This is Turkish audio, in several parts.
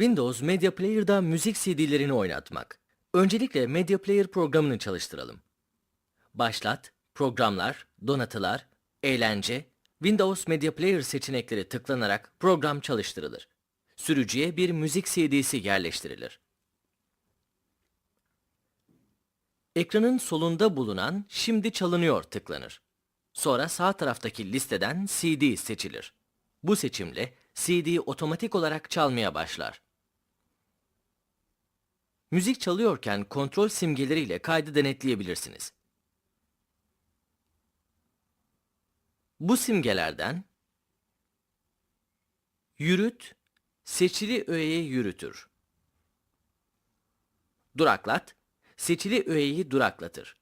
Windows Media Player'da müzik CD'lerini oynatmak. Öncelikle Media Player programını çalıştıralım. Başlat, Programlar, Donatılar, Eğlence, Windows Media Player seçenekleri tıklanarak program çalıştırılır. Sürücüye bir müzik CD'si yerleştirilir. Ekranın solunda bulunan Şimdi çalınıyor tıklanır. Sonra sağ taraftaki listeden CD seçilir. Bu seçimle CD otomatik olarak çalmaya başlar. Müzik çalıyorken kontrol simgeleriyle kaydı denetleyebilirsiniz. Bu simgelerden yürüt, seçili öğeyi yürütür. Duraklat, seçili öğeyi duraklatır.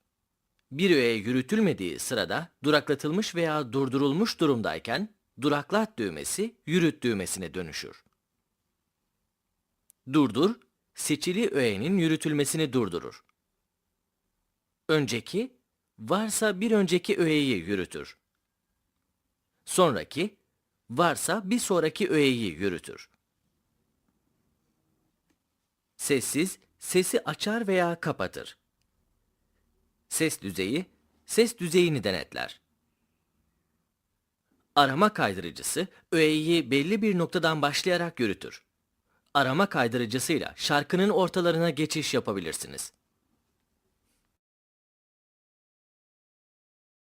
Bir öğe yürütülmediği sırada duraklatılmış veya durdurulmuş durumdayken duraklat düğmesi yürüt düğmesine dönüşür. Durdur, seçili öğenin yürütülmesini durdurur. Önceki, varsa bir önceki öğeyi yürütür. Sonraki, varsa bir sonraki öğeyi yürütür. Sessiz, sesi açar veya kapatır. Ses düzeyi, ses düzeyini denetler. Arama kaydırıcısı, öğeyi belli bir noktadan başlayarak yürütür. Arama kaydırıcısıyla şarkının ortalarına geçiş yapabilirsiniz.